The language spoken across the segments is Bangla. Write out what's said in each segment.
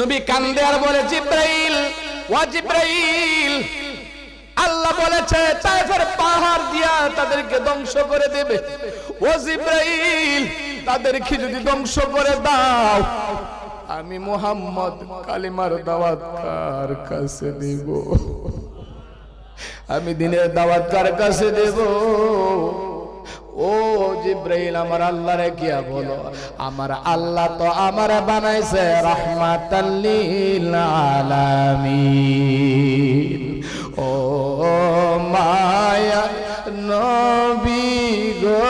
নবী কান্দে আর বলে, জিব্রাইল, ওয়া জিব্রাইল। আল্লাহ বলেছে, তাইফের পাহাড় দিয়া তাদেরকে ধ্বংস করে দেবে। ও জিব্রাইল, তাদেরকে যদি ধ্বংস করে দাও, আমি মোহাম্মদ কালিমার দাওয়াত কার কাছে দেব? আমি দিনের দাওয়াত কার কাছে দেব? ও জিব্রাইল, আমার আল্লাহ রে গিয়া বলো। আমার আল্লাহ তো আমার বানাইছে রহমাতাল্লিল আলামিন। ও মায়া নবী গো,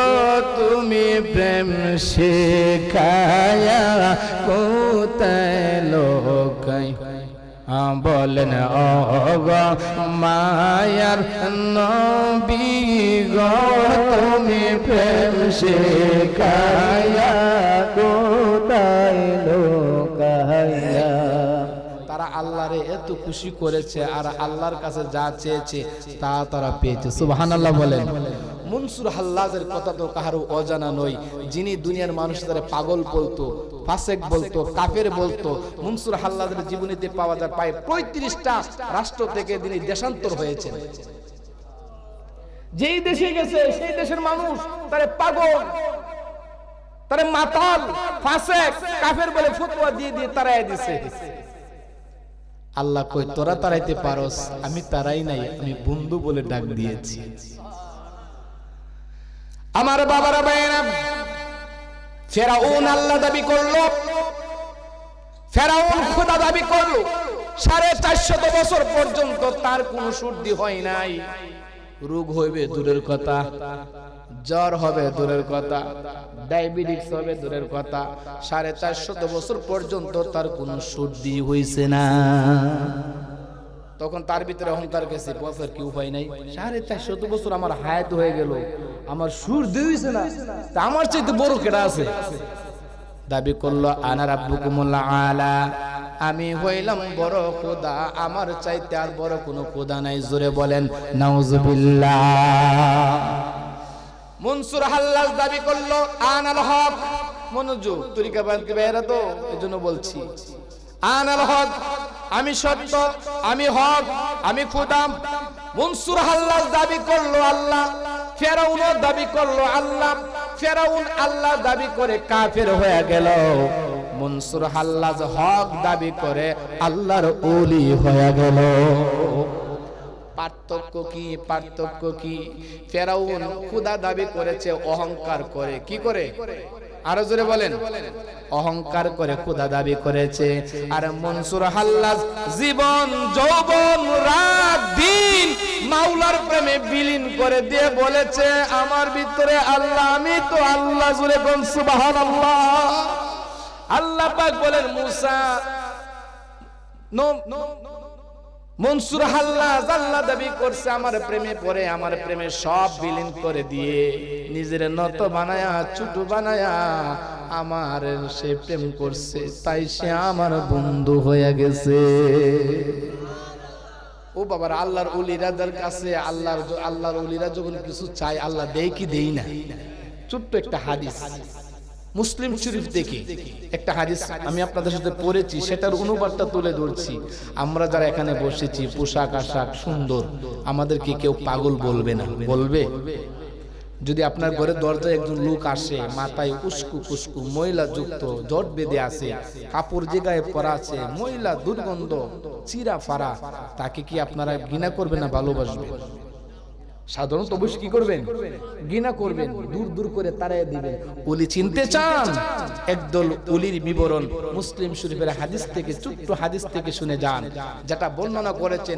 তুমি প্রেম শেখায়া কোথায় লোকাই বলেন ও গো মায়ার নবী গো, তুমি প্রেম লোকায়া তারা আল্লাহরে এত খুশি করেছে আর আল্লাহর কাছে যা চেয়েছে তা তারা পেয়েছে। সুবহানাল্লাহ বলেন। মনসুর হাল্লাজের কথা তো কাহারও অজানা নয়। যিনি দুনিয়ার মানুষ তারা পাগল বলতো, ফাসেক বলতো, কাফের বলতো, মনসুর হাল্লাজের জীবনীতে পাওয়া যায় প্রায় পঁয়ত্রিশটা রাষ্ট্র থেকে তিনি দেশান্তর হয়েছেন। যেই দেশে গেছে, সেই দেশের মানুষ তারে পাগল, তারে মাতাল, ফাসেক, কাফের বলে ফতোয়া দিয়ে দিয়ে তারাই দিছে। আল্লাহ কই তোরা তারাইতে পারস, আমি তারাই নাই, আমি বন্ধু বলে ডাক দিয়েছি। আমার বাবারা ভাইয়েরা, ফেরাউন আল্লাহ দাবি করল, ফেরাউন খোদা দাবি করল, সাড়ে চারশত বছর পর্যন্ত তার কোনো সর্দি হয় নাই। রোগ হইবে দূরের কথা, জ্বর হবে দূরের কথা, ডায়াবেটিস হবে দূরের কথা, সাড়ে চারশত বছর পর্যন্ত তার কোনো সর্দি হইছে না। তখন তার ভিতরে অহংকার গেছে বছর কি উপায় নাই। সাড়ে চারশত বছর আমার হায়াত হয়ে গেল, আমার সুর দিয়েছে না আমার চাইতে বড় কেডা আছে? দাবি করল আনার আব্বুকুমুল্লাহ আলা। আমি হইলাম বড় খোদা, আমার চাইতে আর বড় কোনো খোদা নাই, জোরে বলেন, নাউজুবিল্লাহ। মনসুর হাল্লাস দাবি করল, আনাল হক। মনোযোগ তরিকা বেরা তো, এজন্য বলছি, আনাল হক। আমি সত্য, আমি হক, আমি খুদাম। মনসুর হাল্লাস দাবি করল আল্লাহ ফেরাউনও দাবি করল আল্লাহ, ফেরাউন আল্লাহ দাবি করে কাফের হয়ে গেল। মনসুর হাল্লাজ হক দাবি করে আল্লাহর ওলি হয়ে গেল। পার্থক্য কি পার্থক্য কি? ফেরাউন খুদা দাবি করেছে, অহংকার করে। কি করে? আরও জোরে বলেন। অহংকার করে খুদা দাবি করেছে। আর মনসুর হাল্লাজ জীবন যৌবন রাত দিন মাওলার প্রেমে বিলীন করে দিয়ে বলেছে আমার ভিতরে আল্লাহ আমি তো আল্লাহ জুড়ে কোন সুবহানাল্লাহ। আল্লাহ পাক বলেন মুসা নো নো মনসুর হাল্লা জাল্লা দাবি করছে, আমার প্রেমে পড়ে, আমার প্রেমে সব বিলীন করে দিয়ে, নিজের নত বানায়া ছোট বানায়া, আমার সে প্রেম করছে, তাই সে আমার বন্ধু হয়ে গেছে। ও বাবার, আল্লাহর উলিরাদের কাছে, আল্লাহর আল্লাহর উলিরা যখন কিছু চাই আল্লাহ দেই কি দেই না? ছোট্ট একটা হাদিস। মুসলিম শরীফ দেখি। একটা হাদিস আমি আপনাদের সাথে পড়েছি, সেটার অনুবাদটা তুলে ধরছি। আমরা যারা এখানে বসেছি, পোশাক আশাক সুন্দর, আমাদেরকে কেউ পাগল বলবে না। বলবে? যদি আপনার ঘরে দরজায় একজন লোক আসে, মাথায় উস্কু কুস্কু ময়লা যুক্ত, জট বেঁধে আছে, কাপড় যে গায়ে পরা আছে, ময়লা দুর্গন্ধ, চিরা ফারা তাকে কি আপনারা ঘৃণা করবে না ভালোবাসবেন সাধারণত অবশ্যই কি করবেন গিনা করবেন দূর দূর করে তারাই দিবেন ওলি চিনতে চান একদল ওলির বিবরণ মুসলিম শরীফের হাদিস থেকে ছোট্ট হাদিস থেকে শুনে যান যেটা বর্ণনা করেছেন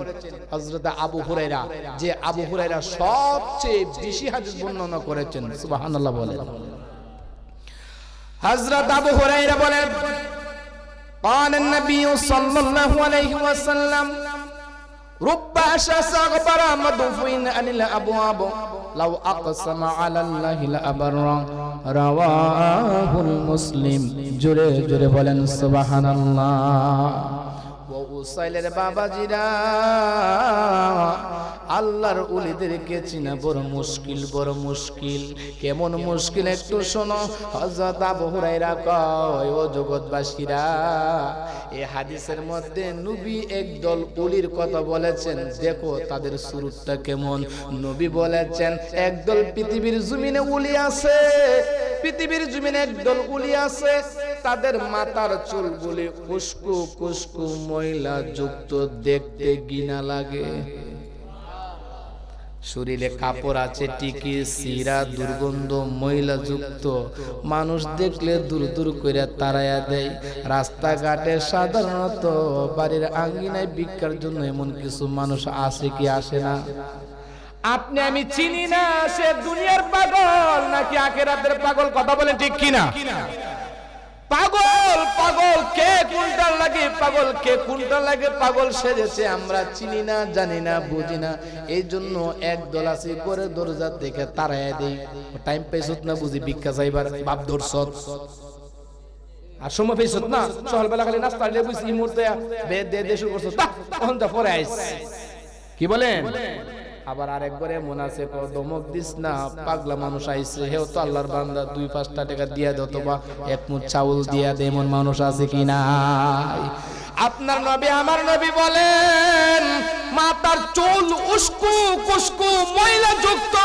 হযরত আবু হুরায়রা যে আবু হুরায়রা সবচেয়ে বেশি হাদিস বর্ণনা করেছেন সুবহানাল্লাহ বলেন হযরত আবু হুরায়রা বলেন قال النبي صلى الله عليه وسلم رب أشاس أغبر مدفوين عن الأبواب لو أقسم على الله لأبر رواه المسلم جري جري بولن سبحان الله বুসাইলের বাবাজিরা, আল্লাহর উলিদেরকে চিনা বড় মুশকিল বড় মুশকিল। কেমন মুশকিল একটু শোনো, হযরত আবু হুরায়রা কয়, ও জগৎবাসীরা এই হাদিসের মধ্যে নবী একদল উলির কথা বলেছেন, দেখো তাদের সুরতটা কেমন। নবী বলেছেন, একদল পৃথিবীর জমিনে উলি আছে, পৃথিবীর জমিনে একদল উলি আছে। তাদের মাথার চুলগুলি কুসকু কুসকু ময়লা যুক্ত দেখতে গিনা লাগে। শরীরে কাপড় আছে, টিকি সিরা দুর্গন্ধ, ময়লা যুক্ত। মানুষ দেখলে দূর দূর করে তাড়াইয়া দেয়। রাস্তাঘাটে সাধারণত বাড়ির আঙ্গিনায় ভিক্ষার জন্য এমন কিছু মানুষ আসে কি আসে না? আপনি আমি চিনি না সে দুনিয়ার পাগল, নাকি আখেরাতের পাগল? কথা বলেন ঠিক কিনা? পাগল পাগল, কে কোনটা লাগে পাগল, কে কোনটা লাগে পাগল সেজেছে আমরা চিনি না, জানি না, বুঝি না। এই জন্য এক দলাসি করে দরজা থেকে তারাই দেই। টাইম পাইছত না বুঝি, ভিক্ষা চাইবার বাপ ধরছত। আর সময় পাইছত না, সকালবেলা খালি নাস্তা আনলে বুঝি মুহূর্তে বে দে দে শুরু করছত। তখন তো পরে আইস। কি বলেন? আবার আরেকবারে মনে আছে দমক দিস না, পাগলা মানুষ আইসে হেও তো আল্লাহর বান্দা, দুই পাঁচটা টাকা দিয়া দে অথবা এক মুঠ চাউল দিয়া দে, এমন মানুষ আছে কি না আপনার নবী, আমার নবী বলেন মাতার চুল উস্কু কুস্কু ময়লা যুক্ত।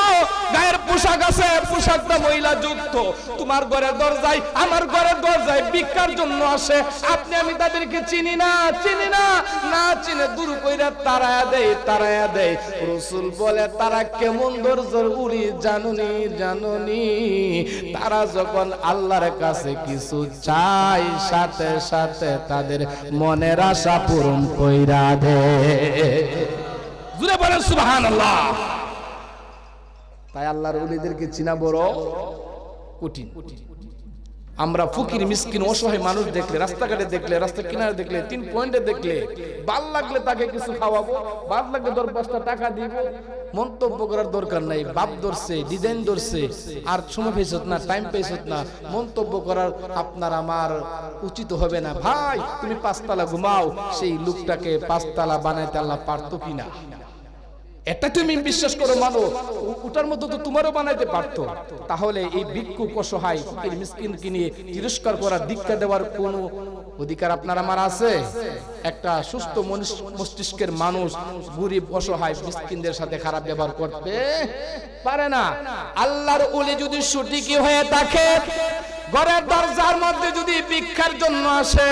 গায়ের পোশাক আছে পোশাকটা ময়লা যুক্ত। তোমার ঘরের দরজায়, আমার ঘরের দরজায় ভিক্ষার জন্য আসে। আপনি, আমি তাদেরকে চিনি না চিনি না না চিনে দূর কইরা তারায়া দেয় তারায়া দেয় রসুল বলে, তারা কেমন দরজার উড়ি জানুনি জানুনি। তারা যখন আল্লাহর কাছে কিছু চাই সাথে সাথে তাদের মনের আশা পূরণ কইরা দে জুড়ে বলেন সুবহানাল্লাহ। তাই আল্লাহর উলিদেরকে চিনা বড় কঠিন। আমরা ফকির, মিসকিন, অসহায় মানুষ দেখলে, রাস্তাঘাটে দেখলে রাস্তা কিনারে দেখলে, তিন পয়েন্টে দেখলে ভালো লাগলে তাকে কিছু খাওয়াবো ভালো লাগলে পাঁচটা টাকা দিব, মন্তব্য করার দরকার নাই, বাপ ধরছে ডিজাইন ধরছে, আর সময় পেয়েছত না টাইম পেয়েছত না, মন্তব্য করার আপনার আমার উচিত হবে না। ভাই, তুমি পাঁচতলা ঘুমাও, সেই লোকটাকে পাঁচতলা বানাইতে আল্লাহ পারতো কিনা? এটা তুমি বিশ্বাস করো মানো ওটার মতো তো তোমারও বানাইতে পারতো। তাহলে এই ভিক্ষুক অসহায় ফকির মিসকিনকে নিয়ে তিরস্কার করার দীক্ষা দেওয়ার কোন অধিকার আপনার আমার আছে? একটা সুস্থ মস্তিষ্কের মানুষ গরিব অসহায় মিসকিনদের সাথে খারাপ ব্যবহার করতে পারে না। আল্লাহর ওলি যদি সঠিকই হয়ে থাকে ঘরের দরজার মধ্যে যদি ভিক্ষার জন্য আসে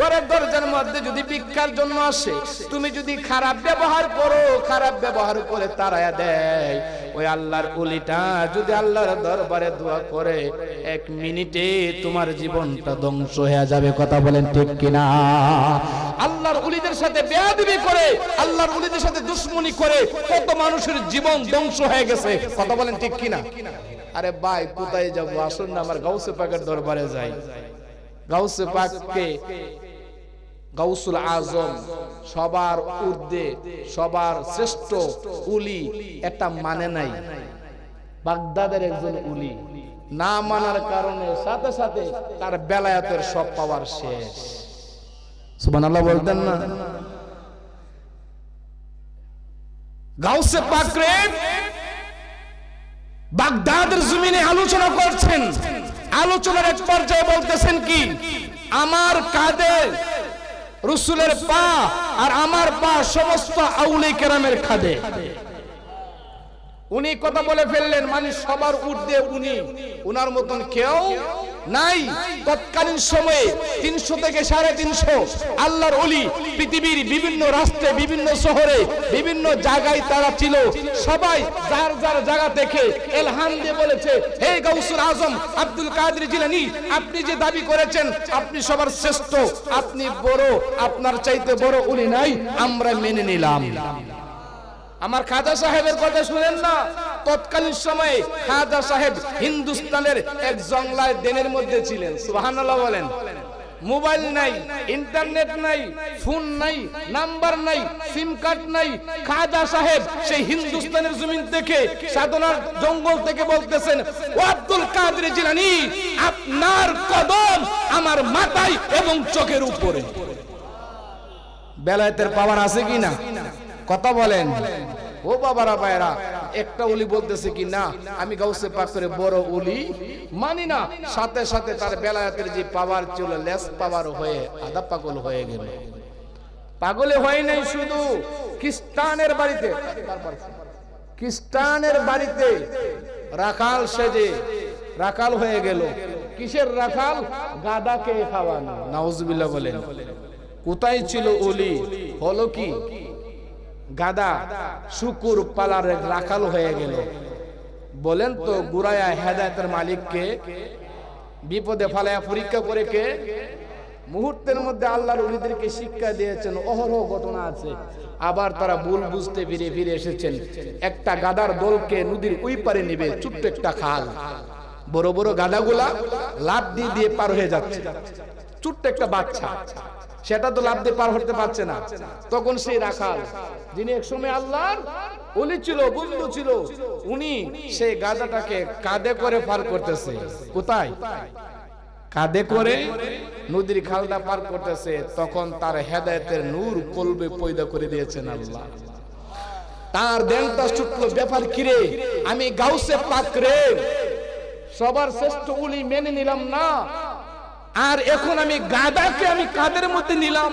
ঘরের দরজার মধ্যে যদি ভিক্ষার জন্য আসে, তুমি যদি খারাপ ব্যবহার করো, খারাপ ব্যবহার করে তারায়া দেয়। ওই আল্লাহর উলিটা যদি আল্লাহর দরবারে দোয়া করে, এক মিনিটে তোমার জীবনটা ধ্বংস হয়ে যাবে, কথা বলেন ঠিক কিনা? আল্লাহর উলিদের সাথে বেয়াদবি করে, আল্লাহর উলিদের সাথে দুশ্মনী করে কত মানুষের জীবন ধ্বংস হয়ে গেছে, কথা বলেন ঠিক কিনা? আরে ভাই, কোথায় যাব? আসুন না, আমার গাউসে পাকের দরবারে যাই। গাউসে পাককে গাউসুল আজম, সবার ঊর্ধ্বে, সবার শ্রেষ্ঠ উলি এটা মানে নাই। বাগদাদের একজন উলি, না মানার কারণে সাথে সাথে তার বেলায়াতের সব পাওয়ার শেষ। সুবহানাল্লাহ বলতেন না? গাউসে পাকরে বাগদাদের জমিনে আলোচনা করছেন। আলোচনার এক পর্যায়ে বলতেছেন কি, আমার কাঁধে রসুলের পা আর আমার পা সমস্ত আউলি কেরামের খাদে। উনি কথা বলে ফেললেন মানে সবার উঠতে উনি। উনার মতন কেউ নাই, তৎকালীন সময়ে তিনশো থেকে সাড়ে তিনশো আল্লাহর অলি পৃথিবীর বিভিন্ন রাষ্ট্রে, বিভিন্ন শহরে, বিভিন্ন জায়গায় তারা ছিল। সবাই যার যার জায়গা থেকে এলহান দিয়ে বলেছে, হে গৌসুল আজম, আব্দুল কাদের জিলানি, আপনি যে দাবি করেছেন, আপনি সবার শ্রেষ্ঠ। আপনি বড়, আপনার চাইতে বড় উনি নাই, আমরা মেনে নিলাম। আমার খাজা সাহেবের কথা শুনেন না? তৎকালীন সময়ে খাজা সাহেব হিন্দুস্তানের এক জংলায় দেনের মধ্যে ছিলেন। সুবহানাল্লাহ বলেন। মোবাইল নাই, ইন্টারনেট নাই, ফোন নাই, নাম্বার নাই, সিম কার্ড নাই। খাজা সাহেব সেই হিন্দুস্তানের জমিন থেকে, সাধনার জঙ্গল থেকে বলতেছেন, ও আব্দুল কাদের জিলানি, আপনার কদম আমার মাথায় এবং চোখের উপরে। বেলায়েতের পাওয়ার আছে কি না কথা বলেন। ও বাবারা ভাইরা একটা উলি বলতেছে কি, না, আমি গাউসে পাক করে বড় উলি মানি না। সাথে সাথে তার বেলায়েতের যে পাওয়ার ছিল, লেস পাওয়ার হয়ে আদা পাগল হয়ে গেল। পাগলে হয় নাই শুধু খ্রিস্টানের বাড়িতে। খ্রিস্টানের বাড়িতে রাখাল সেজে রাখাল হয়ে গেল। কিসের রাখাল? গাদাকে খাওয়ানো। নাউজুবিল্লাহ বলেন, কোথায় ছিল ওলি হলো কি? গাদা শুকুর পালার রাখাল হয়ে গেল। বলেন তো গুরায়া হেদায়তের মালিককে, বিপদে ফালায়া পরীক্ষা করে কে? মুহূর্তের মধ্যে আল্লাহর উলিদেরকে শিক্ষা দিয়েছেন, অহরহ ঘটনা আছে। আবার তারা ভুল বুঝতে ফিরে ফিরে এসেছেন। একটা গাদার দলকে নদীর ওই পারে নিবে, ছোট্ট একটা খাল। বড় বড় গাদাগুলা লাভ দিয়ে দিয়ে পার হয়ে যাচ্ছে। ছোট্ট একটা বাচ্চা। সেটা তো লাভ দিয়ে পার হতে পারছে না। তখন সেই রাখাল, যিনি একসময় আল্লাহর অলি ছিল, বন্ধু ছিল, উনি সেই গাদাটাকে কাঁধে করে পার করতেছে। কোথায়? কাঁধে করে নদীর খালটা পার করতেছে। তখন তার হেদায়েতের নূর কলবে পয়দা করে দিয়েছেন আল্লাহ। তার দেনটা ছুটলো ব্যাপার কিরে আমি গাউসে পাক রে। সবার শ্রেষ্ঠ উলি মেনে নিলাম না। আর এখন আমি গাদাকে আমি কাদের মধ্যে নিলাম?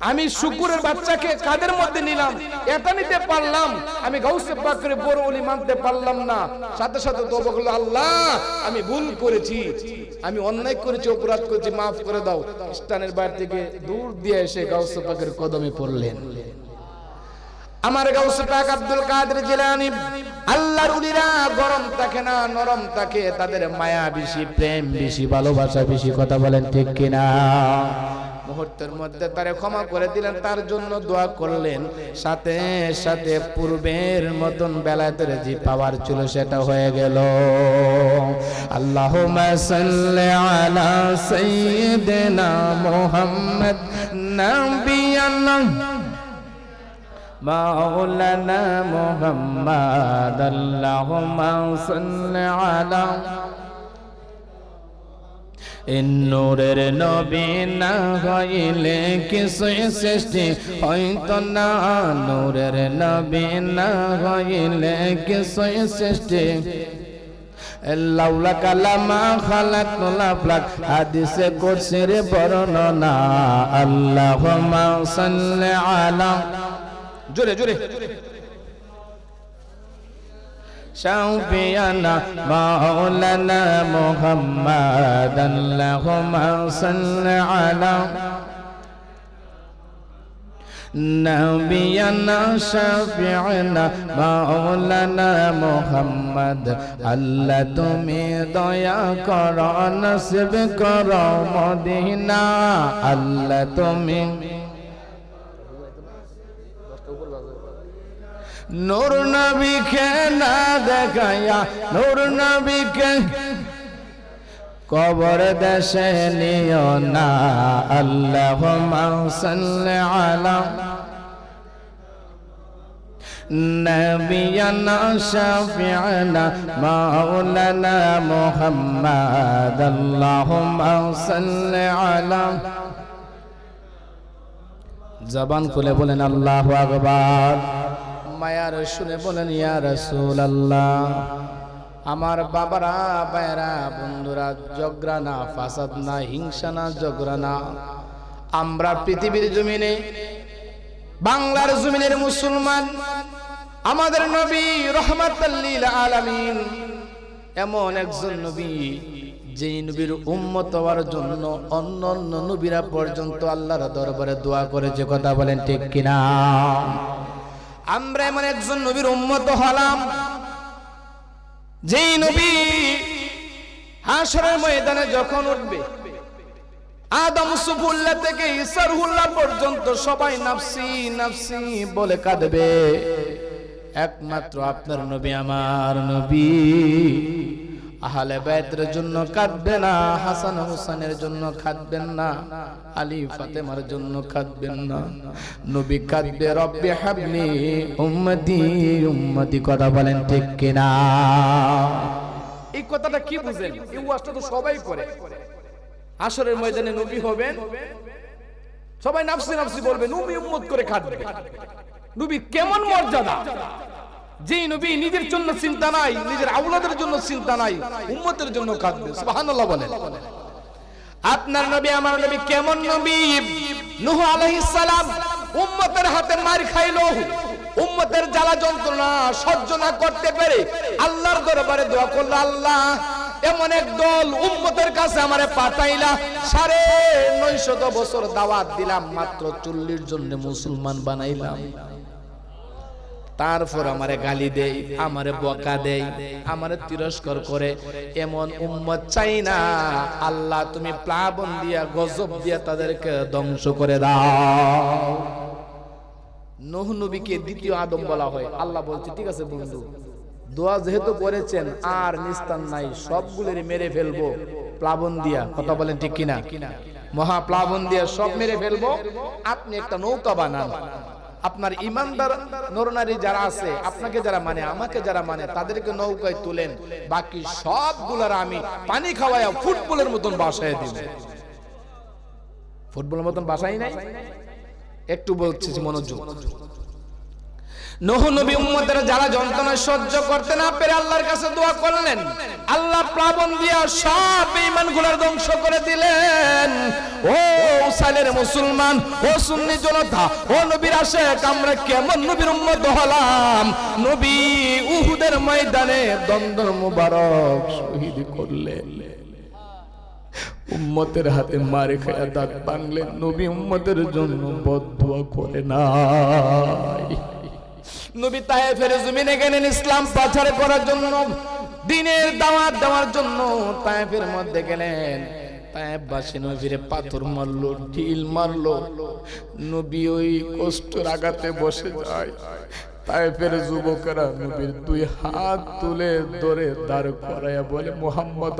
আমি শুকুরের বাচ্চাকে কাদের মধ্যে নিলাম? এটা নিতে পারলাম। আমি পাকরে বড় অলি মানতে পারলাম না। সাথে সাথে তবা করল, আল্লাহ, আমি ভুল করেছি। আমি অন্যায় করেছি, অপরাধ করেছি, মাফ করে দাও। খ্রিস্টানের বাড়ি থেকে দূর দিয়ে এসে গাউসে পাকের কদমে পড়লেন। আমার গাউসে পাক আব্দুল কাদের জিলানী আল্লাহর উলিরা গরম থাকে না, নরম থাকে, তাদের মায়া বেশি, প্রেম বেশি, ভালোবাসা বেশি, কথা বলেন ঠিক কিনা? মুহূর্তের মধ্যে তারে ক্ষমা করে দিলেন, তার জন্য দোয়া করলেন। সাথে সাথে পূর্বের মতন বেলাতের যে পাওয়ার ছিল, সেটা হয়ে গেল। আল্লাহ সাইয়্যিদিনা মুহাম্মদ নাবিয়ানা مولانا محمد اللهم صل على নূরের নবী না হইলে কিছুই সৃষ্টি হইত না নূরের নবী না হইলে কিছুই সৃষ্টি লাউলা কালামা খালাক লাফলাক হাদিসে কোরসির বর্ণনা আল্লাহুম্মা সাল্লি আলা জোরে জোরে شوفينا مولانا محمد اللهم صل على نبينا شفيعنا مولانا محمد আল্লাহ তুমি দয়া কর নসিব কর মদিনা আল্লাহ তুমি নূর নবীকে না দেখাইয়া নূর নবীকে কবর দেশে নিও না আল্লাহ সাল্লি আলা نبينا شفيعنا مولانا محمد اللهم صل على জবান খুলে বলেন আল্লাহু আকবার মায়ার শুনে বলেন, ইয়া রাসূল আল্লাহ আমার বাবারা বায়রা বন্ধুরা জগরা না ফাসাদ না, হিংসা না জগরা না আমরা পৃথিবীর জমিনে, বাংলার জমিনের মুসলমান, আমাদের নবী রহমাতাল্লিল আলামিন, এমন একজন নবী যে নবীর উম্মত হওয়ার জন্য অন্য অন্য নবীরা পর্যন্ত আল্লাহর দরবারে দোয়া করেছে কথা বলেন ঠিক কিনা? আমরা এমন একজন নবীর উম্মত হলাম, যেই নবী হাসরের ময়দানে যখন উঠবে, আদম সুফুল্লা থেকে ইসারহুল্লা পর্যন্ত সবাই নাফসি নাফসি বলে কাঁদবে। একমাত্র আপনার নবী, আমার নবী। আহলে বাইতের জন্য কাঁদবে না, হাসান হোসেনের জন্য কাঁদবেন না, আলী ফাতেমার জন্য কাঁদবেন না। নবী কাঁদবে, রব্বি হাবলি উম্মতি উম্মতি কথা বলেন ঠিক কিনা? এই কথাটা কি বুঝেন? এই ওয়াজটা তো সবাই করে আসরের ময়দানে নবী হবেন, সবাই নাফসি নাফসি বলবে, নবী উম্মত করে খাটবে নবী কেমন মর্যাদা? যেই নবী নিজের জন্য চিন্তা নাই, নিজের আউলাদের জন্য চিন্তা নাই, উম্মতের জন্য সুবহানাল্লাহ বলেন। আপনার নবী, আমার নবী কেমন নবী? সালাম উম্মতের হাতে মার খাইলো। উম্মতের জ্বালা যন্ত্রণা সহ্য না করতে পেরে আল্লাহর দরবারে দোয়া করল, আল্লাহ, এমন এক দল উম্মতের কাছে আমারে পাঠাইলা, সাড়ে নয়শত বছর দাওয়াত দিলাম, মাত্র চল্লিশ জন্য মুসলমান বানাইলাম। তারপর আমারে গালি দেই, আমারে বকা দেই, আমারে তিরস্কার করে। এমন উম্মত চাই না, আল্লাহ তুমি প্লাবন দিয়া, গজব দিয়া তাদেরকে ধ্বংস করে দাও। নূহ নবীকে দ্বিতীয় আদম বলা হয়। আল্লাহ বলছে, ঠিক আছে বন্ধু, দোয়া যেহেতু করেছেন, আর নিস্তার নাই, সবগুলোরই মেরে ফেলব, প্লাবন দিয়া। কথা বলেন ঠিক কিনা? মহা প্লাবন দিয়া সব মেরে ফেলব। আপনি একটা নৌকা বানান। আপনার ইমানদার নরনারী যারা আছে, আপনাকে যারা মানে আমাকে যারা মানে তাদেরকে নৌকায় তুলেন। বাকি সবগুলার আমি পানি খাওয়ায়া ফুটবলের মতন বাসায় দিব। ফুটবলের মতন বাসাই নাই? একটু বলছি মনোযোগ। নবী উম্মতের যারা যন্ত্রণা সহ্য করতে না পেরে আল্লাহর কাছে করলেন, আল্লাহ প্লাবন দিয়া ধ্বংস করে দিলেন। ও সালের মুসলমান, ও সুন্নি জনতা, ও নবীর আশেক আমরা কেমন নবীর উম্মত নবী উহুদের ময়দানে দ্বন্দ্ব মুবারক শহীদ করলেন। উম্মতের হাতে মারে খায়া দাঁত বাংলেন নবী উম্মতের জন্য বদুয়া করে নাই। নবী তায়েফের জমিনে গেলেন ইসলাম প্রচার করার জন্য, দিনের দাওয়াত দেওয়ার জন্য তায়েফের মধ্যে গেলেন। পাথর মারলো, ঢিল মারলো, নবী ওই আঘাতে বসে নবীর দুই হাত তুলে ধরে বলে, মোহাম্মদ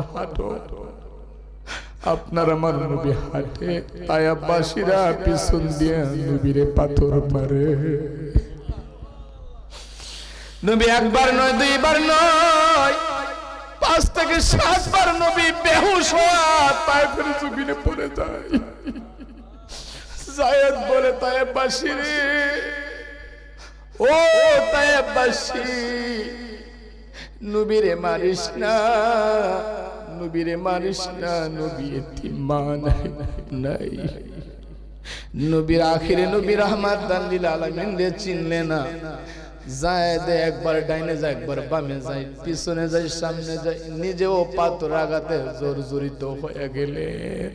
আপনার আমার নবী হাঁটে। তায়াবাসীরা পিছন দিয়ে নবীরে পাথর মারে। নবী একবার নয়, দুইবার নয়। পাঁচ থেকে সাতবার নবী বেহুশ হওয়া তাইফের জমিনে পড়ে যায়। জায়েদ বলে তায়েবাসী রে। ও তায়েবাসী নবীরে মারিস না, নবীরে মারিস না নবী মা নাই নাই। নবীর আখিরে নবী রহমাত দাল্লিল আলামিন রে চিনলে না। যায় একবার, ডাইনে যায় একবার, বামে যায়, পিছনে যায়, সামনে যায়, নিজেও পাথর হয়ে গেলেন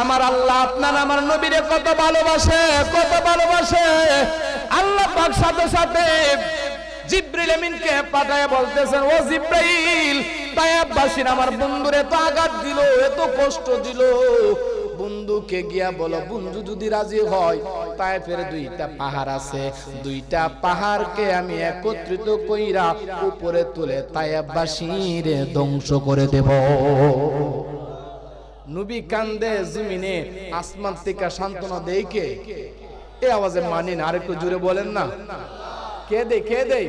আমার আল্লাহ আপনার, আমার নবীরে কত ভালোবাসে কত ভালোবাসে। আল্লাহ পাক সাথে সাথে জিব্রিল আমিনকে পাঠায় বলতেছেন, ও জিব্রাইল তায়াববাসীর আমার বন্ধুরে তো আঘাত দিল, এত কষ্ট দিল। বন্ধুকে গিয়া বলো, বন্ধু যদি রাজি হয়, তাইফের দুইটা পাহাড় আছে। দুইটা পাহাড়কে আমি একত্রিত কইরা উপরে তুলে তাই তায়াববাসীরে ধ্বংস করে দেব। নবী কান্দে জমিনে আসমান থেকে সান্ত্বনা দেই কে? এ আওয়াজে মানি না, আরেকটু জোরে বলেন না। কে দে কে দে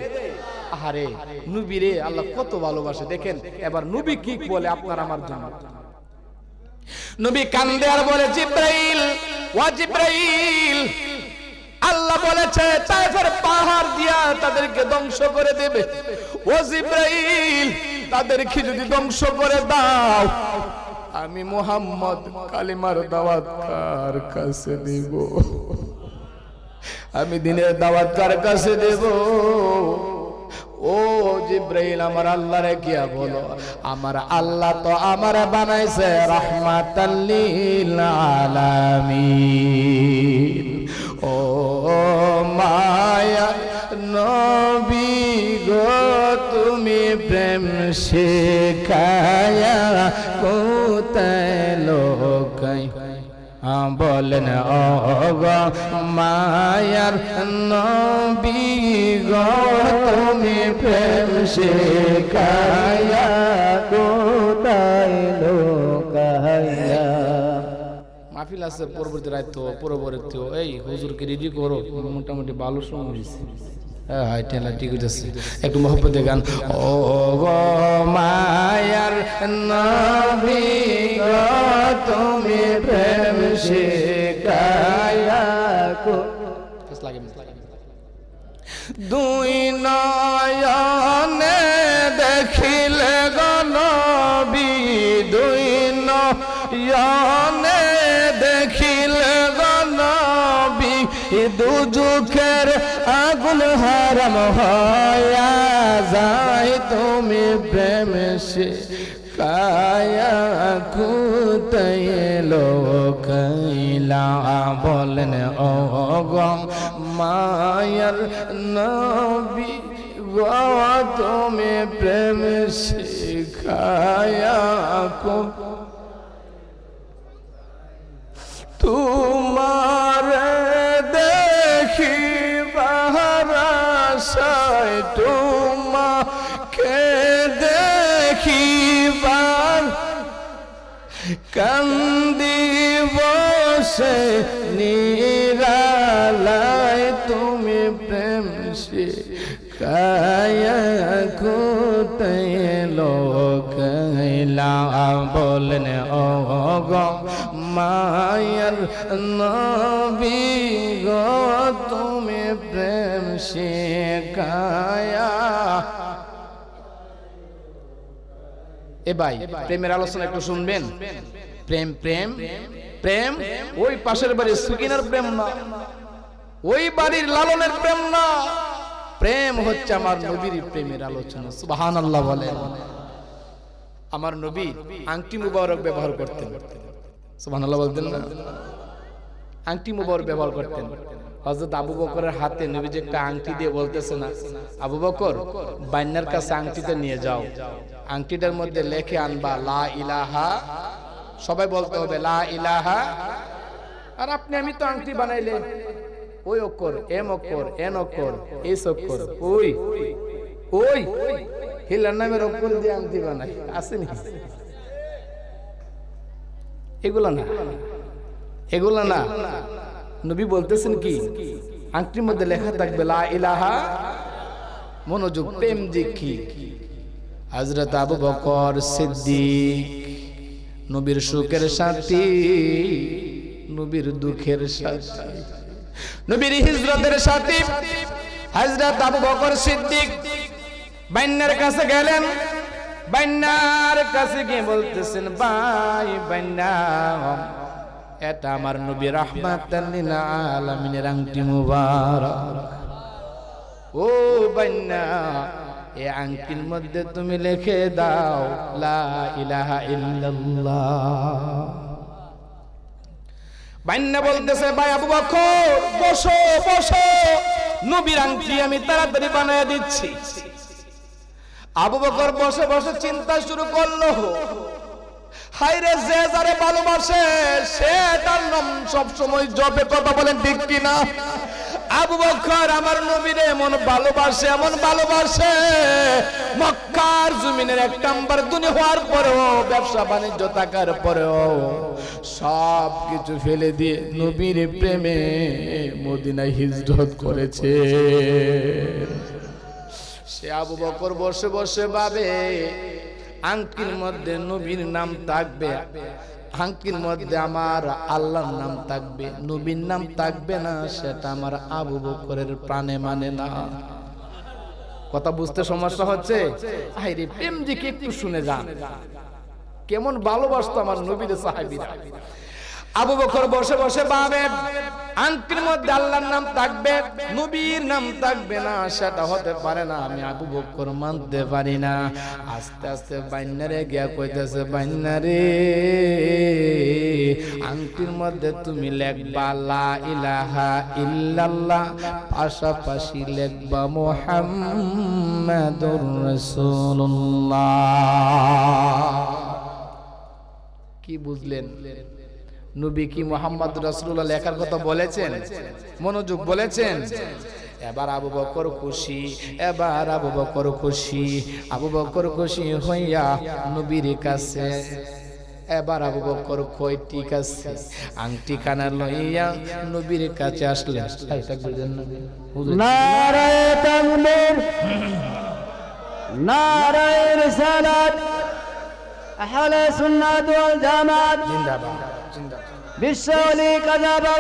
আহারে নবী রে আল্লাহ কত ভালোবাসে। দেখেন, এবার নবী কি বলে আপনার আমার জন্য? নবী কান্দে আর বলে, জিব্রাইল, ওয়া জিব্রাইল। আল্লাহ বলেছে, তাইফের পাহাড় দিয়া তাদেরকে ধ্বংস করে দেবে। ও জিব্রাইল, তাদেরকে যদি ধ্বংস করে দাও, আমি মোহাম্মদ কালিমার দাওয়াত কার কাছে দেব? আমি দিনের দাওয়াত কার কাছে দেব? ও জিব্রাইল, আমার আল্লাহ রে গিয়া বলো। আমার আল্লাহ তো আমার বানাইছে রহমাতাল্লিল আলামিন। ও মায়া নবী গো, তুমি প্রেম শেখায়া কোথায় লোকাই? বলেন, অগ মায়ার নবী গো। শেখায়া কোথায় লোকায়া? মাহফিল আছে পরবর্তী রাত তো, পরবর্তী এই হুজুরকে রেডি করো, মোটামুটি ভালো সময় হয়েছে হ্যাঁ হাই ঠিক আছে একটু মহব্বতে গান। ও গো মায়ার নবী গো, তুমি প্রেম শেখা লাগে দুই নয়নে দেখিলে গনবি দুই নয়নে দেখিলে গনবি দু যুখের আগুন হারাম হয়া যায় তুমি প্রেম সে কায়া কুতাই লোকাইলা বলেন ও গম মায়ার নবী গোয়া তুমি প্রেম শিখায়া কো। তোমার লোকাইলা বলেন ও গো মায়ার নবী গো তুমি প্রেম কায়া এ ভাই প্রেমের আলোচনা একটু শুনবেন? প্রেম প্রেম প্রেম, ওই পাশের বাড়ির সুকিনার প্রেম না। ওই বাড়ির লালনের প্রেম না। প্রেম হচ্ছে আমার নবীর প্রেমের আলোচনা সুবাহান আল্লাহ বলে আমার নবী আংটি মুবারক ব্যবহার করতেন। সুবাহান আল্লাহ বলতেন না? আংটি মুবারক ব্যবহার করতেন। হযরত আবু বকরের হাতে নবী যে একটা আংটি দিয়ে বলতেছে না, আবু বকর বাইনার কাছে আংটিটা নিয়ে যাও। আংটিটার মধ্যে লেখে আনবা, লা ইলাহা সবাই বলতে হবে, লা ইলাহা আর আপনি, আমি তো আংটি বানাইলে ওই অক্ষর এম অক্ষর এন অক্ষর এস অক্ষর ওই ওই হিলার নামের অক্ষর দিয়ে আংটি বানাই আসেনি এগুলো না। এগুলো না। নবী বলতেছেন কি আংটির মধ্যে লেখা থাকবে লা ইলাহা মনোযোগ প্রেম যে কি হযরত আবু বকর সিদ্দিক নবীর সুখের সাথী নবীর দুঃখের সাথী। নবীর হিজরতের সাথী হযরত আবু বকর সিদ্দিক বাইন্নার কাছে গেলেন। বাইন্নার কাছে গিয়ে বলতেছেন, ভাই বাইন্না এটা আমার নবী রাহমাতাল লিল আলামিনের আংটি মুবারক। ও বাইন্না এই আংটির মধ্যে তুমি লিখে দাও, লা ইলাহা ইল্লাল্লাহ। বাইন্না বলতেছে, ভাই আবু বকর, বসো বসো। নবীর আংটি আমি তাড়াতাড়ি বানায় দিচ্ছি। আবু বকর বসে বসে চিন্তা শুরু করল। হাইরে যে যারে ভালোবাসে, সে তার নাম সব সময় জপে কথা বলেন ঠিক কিনা? আবু বকর আমার নবীরে এমন ভালোবাসে এমন ভালোবাসে, মক্কার জমিনের এক নাম্বার দুনি হওয়ার পরেও ব্যবসা বাণিজ্য থাকার পরেও সব কিছু ফেলে দিয়ে নবীর প্রেমে মদিনায় হিজরত করেছে। সে আবু বকর বসে বসে ভাবে, আংটির মধ্যে নবীর নাম থাকবে, আংটির মধ্যে আমার আল্লাহর নাম থাকবে, নবীর নাম থাকবে না, সেটা আমার আবু বকরের প্রাণে মানে না। কথা বুঝতে সমস্যা হচ্ছে? আইরে প্রেম দিকে একটু শুনে যান। কেমন ভালোবাসতো আমার নবীর সাহাবীরা। আবু বকর বসে বসে ভাবে, আংটির মধ্যে আল্লাহর নাম থাকবে, নবীর নাম থাকবে না, সেটা হতে পারে না, আমি আবু বকর মানতে পারি না। আস্তে আস্তে বাইনারে গিয়া কইতেছে বাইনারে আংটির মধ্যে তুমি লেখবা লা ইলাহা ইল্লাল্লাহ, পাশাপাশি লেখবা মুহাম্মাদুর রাসূলুল্লাহ। কি বুঝলেন? নবী কি মোহাম্মদ রাসূলুল্লাহ লেখার কথা বলেছেন? মনোযোগ বলেছেন? এবার আবু বকর খুশি এবার আবু বকর খুশি আবু বকর খুশি হইয়া নবীর কাছে এবার আবু বকর কই ঠিক আছে আংটি খানা লইয়া নবীর কাছে আসলেন। নারায় তাকবীর নারায় রিসালাত আহলে সুন্নাত ওয়াল জামাত। জিন্দাবাদ। জিন্দাবাদ বিশ্বলি কাযাবা